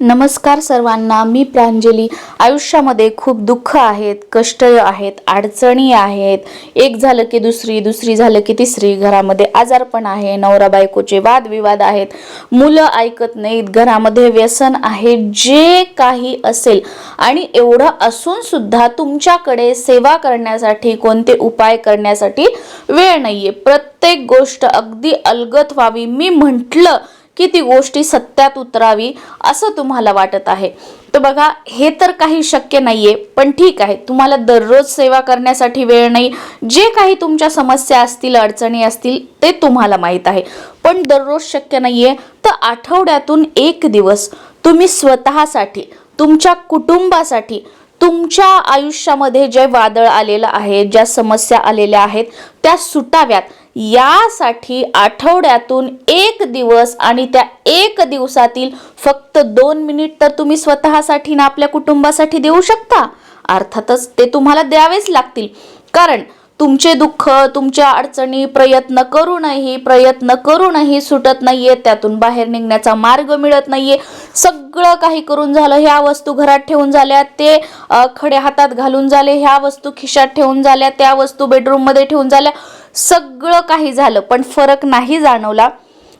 नमस्कार सर्वांना मी प्रांजली. आयुष्यामध्ये खूप दुःख आहेत कष्ट आहेत अडचणी आहेत. एक झालं की दुसरी दुसरी झालं की तिसरी. घरामध्ये आजारपण आहे नवरा बायकोचे वादविवाद आहेत. मुलं ऐकत नाहीत घरामध्ये व्यसन आहे जे काही असेल. आणि एवढं असून सुद्धा तुमच्याकडे सेवा करण्यासाठी कोणते उपाय करण्यासाठी वेळ नाहीये. प्रत्येक गोष्ट अगदी अलगत व्हावी. मी म्हटलं की ती गोष्टी सत्यात उतरावी असं तुम्हाला वाटत आहे. तर बघा हे तर काही शक्य नाहीये पण ठीक आहे. तुम्हाला दररोज सेवा करण्यासाठी वेळ नाही. जे काही तुमच्या समस्या असतील अडचणी असतील ते तुम्हाला माहीत आहे. पण दररोज शक्य नाहीये तर आठवड्यातून एक दिवस तुम्ही स्वतःसाठी तुमच्या कुटुंबासाठी तुमच्या आयुष्यामध्ये जे वादळ आलेलं आहे ज्या समस्या आलेल्या आहेत त्या सुटाव्यात. यासाठी आठवड्यातून एक दिवस आणि त्या एक दिवसातील फक्त दोन मिनिट तर तुम्ही स्वतःसाठी ना आपल्या कुटुंबासाठी देऊ शकता. अर्थातच ते तुम्हाला द्यावेच लागतील. कारण तुमचे दुःख तुमच्या अडचणी प्रयत्न करूनही प्रयत्न करूनही सुटत नाहीये. त्यातून बाहेर निघण्याचा मार्ग मिळत नाहीये. सगळं काही करून झालं ह्या वस्तू घरात ठेवून झाल्या ते खड्या खडे हातात घालून झाले ह्या वस्तू खिशात ठेवून झाल्या त्या वस्तू बेडरूममध्ये ठेवून झाल्या. सगळं काही झालं पण फरक नाही जाणवला.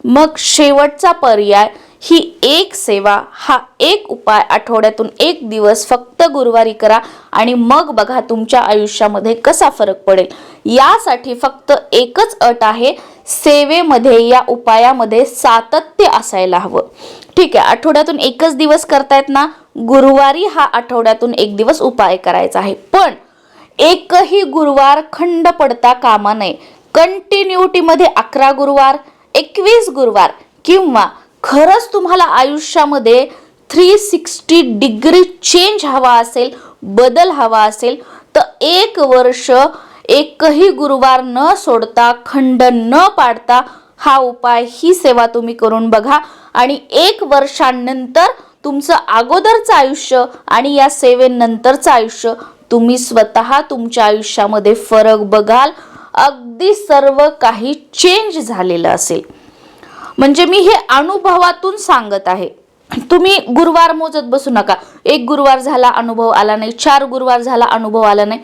मग शेवटचा पर्याय ही एक सेवा हा एक उपाय आठवड्यातून एक दिवस फक्त गुरुवारी करा आणि मग बघा तुमच्या आयुष्यामध्ये कसा फरक पडेल. यासाठी फक्त एकच अट आहे सेवेमध्ये या उपायामध्ये सातत्य असायला हवं. ठीक आहे आठवड्यातून एकच दिवस करतायत ना? गुरुवारी हा आठवड्यातून एक दिवस उपाय करायचा आहे. पण एकही गुरुवार खंड पडता कामा नये. कंटिन्युटीमध्ये अकरा गुरुवार एकवीस गुरुवार किंवा खरंच तुम्हाला आयुष्यामध्ये थ्री सिक्स्टी डिग्री चेंज हवा असेल बदल हवा असेल तर एक वर्ष एकही गुरुवार न सोडता खंड न पाडता हा उपाय ही सेवा तुम्ही करून बघा. आणि एक वर्षानंतर तुमचं अगोदरचं आयुष्य आणि या सेवेनंतरचं आयुष्य तुम्ही स्वतः तुमच्या आयुष्यामध्ये फरक बघाल. अगदी सर्व काही चेंज झालेलं असेल. म्हणजे मी हे अनुभवातून सांगत आहे. तुम्ही गुरुवार मोजत बसू नका. एक गुरुवार झाला अनुभव आला नाही. चार गुरुवार झाला अनुभव आला नाही.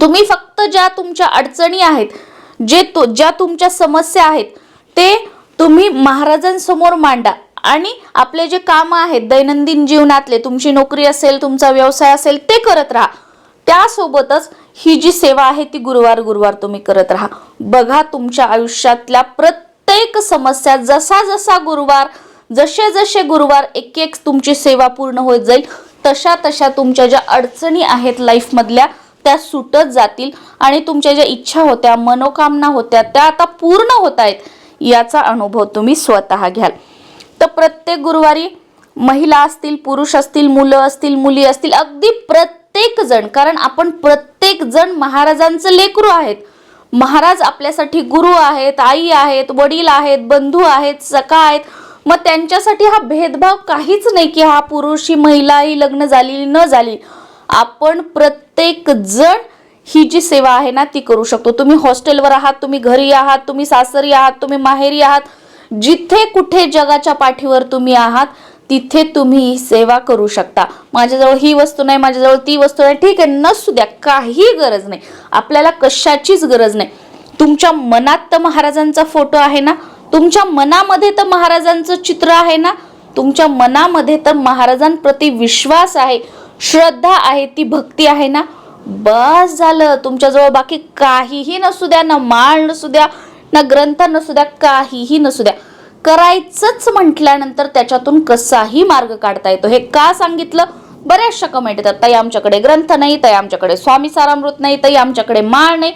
तुम्ही फक्त ज्या तुमच्या अडचणी आहेत जे तो ज्या तुमच्या समस्या आहेत ते तुम्ही महाराजांसमोर मांडा. आणि आपले जे कामं आहेत दैनंदिन जीवनातले तुमची नोकरी असेल तुमचा व्यवसाय असेल ते करत राहा. त्यासोबतच ही जी सेवा आहे ती गुरुवार गुरुवार तुम्ही करत राहा. बघा तुमच्या आयुष्यातल्या प्रत्येक समस्या जसा जसा गुरुवार जसे जसे गुरुवार एक एक तुमची सेवा पूर्ण होत जाईल तशा तशा तुमच्या ज्या अडचणी आहेत लाईफमधल्या त्या सुटत जातील आणि तुमच्या ज्या इच्छा होत्या मनोकामना होत्या त्या आता पूर्ण होत आहेत याचा अनुभव तुम्ही स्वतः घ्याल. तर प्रत्येक गुरुवारी महिला असतील पुरुष असतील मुलं असतील मुली असतील अगदी प्रत्येक जण कारण आपण प्रत्येक जण महाराजांचं लेकरू आहेत. महाराज आपल्यासाठी गुरु आहेत आई आहेत वडील आहेत बंधू आहेत सखा आहेत. मग त्यांच्यासाठी हा भेदभाव काहीच नाही की हा पुरुष ही महिला ही लग्न झाली न झाली. आपण प्रत्येक जण ही जी सेवा आहे ना ती करू शकतो. तुम्ही हॉस्टेलवर आहात तुम्ही घरी आहात तुम्ही सासरी आहात तुम्ही माहेरी आहात. जिथे कुठे जगाच्या पाठीवर तुम्ही आहात तिथे तुम्ही सेवा करू शकता. माझ्याजवळ ही वस्तू नाही माझ्याजवळ ती वस्तू नाही. ठीक आहे नसू द्या काही गरज नाही. आपल्याला कशाचीच गरज नाही. तुमच्या मनात तर महाराजांचा फोटो आहे ना? तुमच्या मनामध्ये तर महाराजांचं चित्र आहे ना? तुमच्या मनामध्ये तर महाराजांप्रती विश्वास आहे श्रद्धा आहे ती भक्ती आहे ना? बस झालं तुमच्याजवळ बाकी काहीही नसू द्या ना माळ नसू द्या ना ग्रंथ नसू द्या काहीही नसू द्या. करायचंच म्हटल्यानंतर त्याच्यातून कसाही मार्ग काढता येतो. हे का सांगितलं? बऱ्याचशा कमेंट येतात. ताई आमच्याकडे ग्रंथ नाही ताई आमच्याकडे स्वामी सारामृत नाही ताई आमच्याकडे माळ नाही.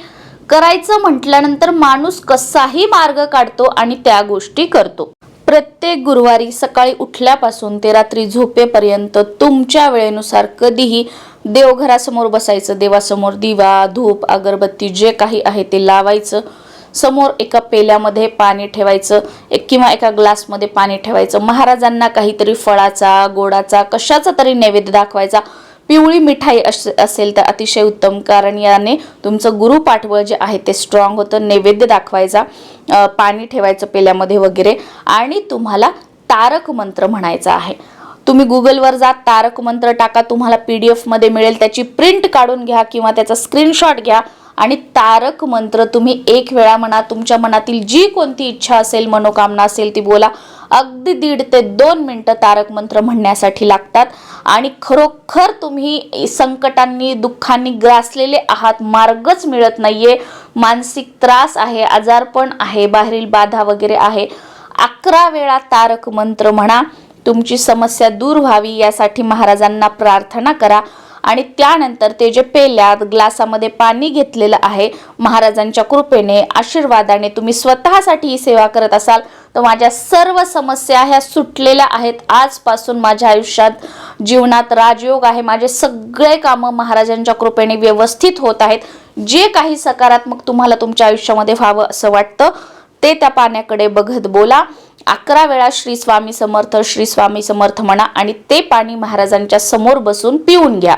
करायचं म्हटल्यानंतर माणूस कसाही मार्ग काढतो आणि त्या गोष्टी करतो. प्रत्येक गुरुवारी सकाळी उठल्यापासून ते रात्री झोपेपर्यंत तुमच्या वेळेनुसार कधीही देवघरासमोर बसायचं देवासमोर दिवा धूप अगरबत्ती जे काही आहे ते लावायचं. समोर एका पेल्यामध्ये पाणी ठेवायचं एक किंवा एका ग्लासमध्ये पाणी ठेवायचं. महाराजांना काहीतरी फळाचा गोडाचा कशाचा तरी नैवेद्य दाखवायचा. पिवळी मिठाई अस- असेल तर अतिशय उत्तम कारण याने तुमचं गुरु जे आहे ते स्ट्रॉंग होतं. नैवेद्य दाखवायचा पाणी ठेवायचं पेल्यामध्ये वगैरे. आणि तुम्हाला तारक मंत्र म्हणायचा आहे. तुम्ही गुगलवर जा तारक मंत्र टाका. तुम्हाला पी डी एफमध्ये मिळेल. त्याची प्रिंट काढून घ्या किंवा त्याचा स्क्रीनशॉट घ्या. आणि तारक मंत्र तुम्ही एक वेळा म्हणा तुमच्या मनातील जी कोणती इच्छा असेल मनोकामना असेल ती बोला. अगदी दीड ते दोन मिनटं तारक मंत्र म्हणण्यासाठी लागतात. आणि खरोखर तुम्ही संकटांनी दुःखांनी ग्रासलेले आहात मार्गच मिळत नाहीये. मानसिक त्रास आहे आजारपण आहे बाहेरील बाधा वगैरे आहे. अकरा वेळा तारक मंत्र म्हणा. तुमची समस्या दूर व्हावी यासाठी महाराजांना प्रार्थना करा. आणि त्यानंतर ते जे पेल्यात ग्लासामध्ये पाणी घेतलेलं आहे महाराजांच्या कृपेने आशीर्वादाने तुम्ही स्वतःसाठी ही सेवा करत असाल तर माझ्या सर्व समस्या ह्या सुटलेल्या आहेत. आजपासून माझ्या आयुष्यात जीवनात राजयोग आहे. माझे सगळे कामं महाराजांच्या कृपेने व्यवस्थित होत आहेत. जे काही सकारात्मक तुम्हाला तुमच्या आयुष्यामध्ये व्हावं असं वाटतं ते त्या पाण्याकडे बघत बोला. अकरा वेळा श्री स्वामी समर्थ श्री स्वामी समर्थ म्हणा आणि ते पाणी महाराजांच्या समोर बसून पिऊन घ्या.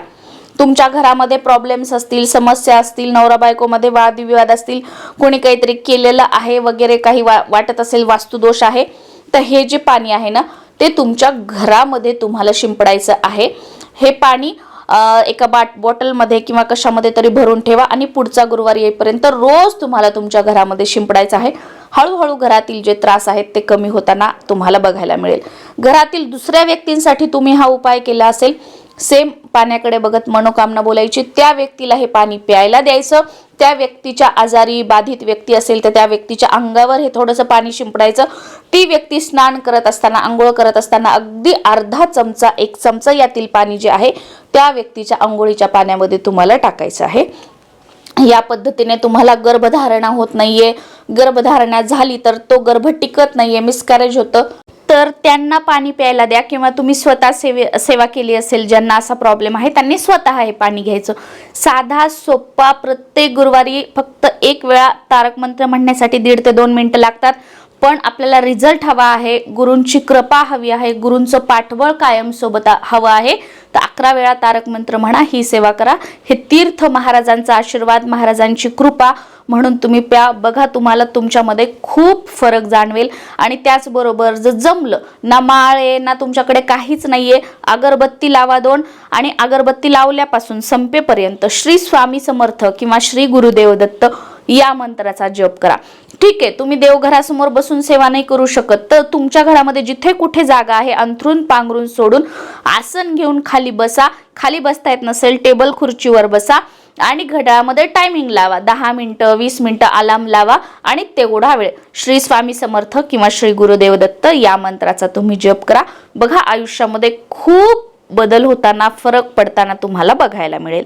तुमच्या घरामध्ये प्रॉब्लेम्स असतील समस्या असतील नवरा बायकोमध्ये वादविवाद असतील कोणी काहीतरी केलेलं आहे वगैरे काही वा वाटत असेल वास्तुदोष आहे तर हे जे पाणी आहे ना ते तुमच्या घरामध्ये तुम्हाला शिंपडायचं आहे. हे पाणी एका बाट बॉटलमध्ये किंवा कशामध्ये तरी भरून ठेवा आणि पुढचा गुरुवार येईपर्यंत रोज तुम्हाला तुमच्या घरामध्ये शिंपडायचं आहे. हळूहळू घरातील जे त्रास आहेत ते कमी होताना तुम्हाला बघायला मिळेल. घरातील दुसऱ्या व्यक्तींसाठी तुम्ही हा उपाय केला असेल सेम पाण्याकडे बघत मनोकामना बोलायची त्या व्यक्तीला हे पाणी प्यायला द्यायचं. त्या व्यक्तीच्या आजारी बाधित व्यक्ती असेल तर त्या व्यक्तीच्या अंगावर हे थोडंसं पाणी शिंपडायचं. ती व्यक्ती स्नान करत असताना आंघोळ करत असताना अगदी अर्धा चमचा एक चमचा यातील पाणी जे आहे त्या व्यक्तीच्या आंघोळीच्या पाण्यामध्ये तुम्हाला टाकायचं आहे. या पद्धतीने तुम्हाला गर्भधारणा होत नाहीये. गर्भधारणा झाली तर तो गर्भ टिकत नाहीये. मिसकॅरेज होतं. तर त्यांना पाणी प्यायला द्या किंवा तुम्ही स्वतः सेवे सेवा केली असेल ज्यांना असा प्रॉब्लेम आहे त्यांनी स्वतः हे पाणी घ्यायचं. साधा सोप्पा प्रत्येक गुरुवारी फक्त एक वेळा तारक मंत्र म्हणण्यासाठी दीड ते दोन मिनटं लागतात. पण आपल्याला रिझल्ट हवा आहे गुरूंची कृपा हवी आहे गुरूंचं पाठबळ कायम सोबत हवं आहे. तर अकरा वेळा तारक मंत्र म्हणा ही सेवा करा. हे तीर्थ महाराजांचा आशीर्वाद महाराजांची कृपा म्हणून तुम्ही प्या. बघा तुम्हाला तुमच्यामध्ये खूप फरक जाणवेल. आणि त्याचबरोबर जर जमलं ना माळ आहे ना तुमच्याकडे काहीच नाहीये अगरबत्ती लावा दोन. आणि अगरबत्ती लावल्यापासून संपेपर्यंत श्री स्वामी समर्थ किंवा श्री गुरुदेव दत्त या मंत्राचा जप करा. ठीक आहे तुम्ही देवघरासमोर बसून सेवा नाही करू शकत तर तुमच्या घरामध्ये जिथे कुठे जागा आहे अंथरून पांघरून सोडून आसन घेऊन खाली बसा. खाली बसता येत नसेल टेबल खुर्चीवर बसा आणि घड्याळामध्ये टायमिंग लावा. दहा मिनटं वीस मिनटं अलार्म लावा आणि तेवढा वेळ. श्री स्वामी समर्थ किंवा श्री गुरुदेव दत्त या मंत्राचा तुम्ही जप करा. बघा आयुष्यामध्ये खूप बदल होताना फरक पडताना तुम्हाला बघायला मिळेल.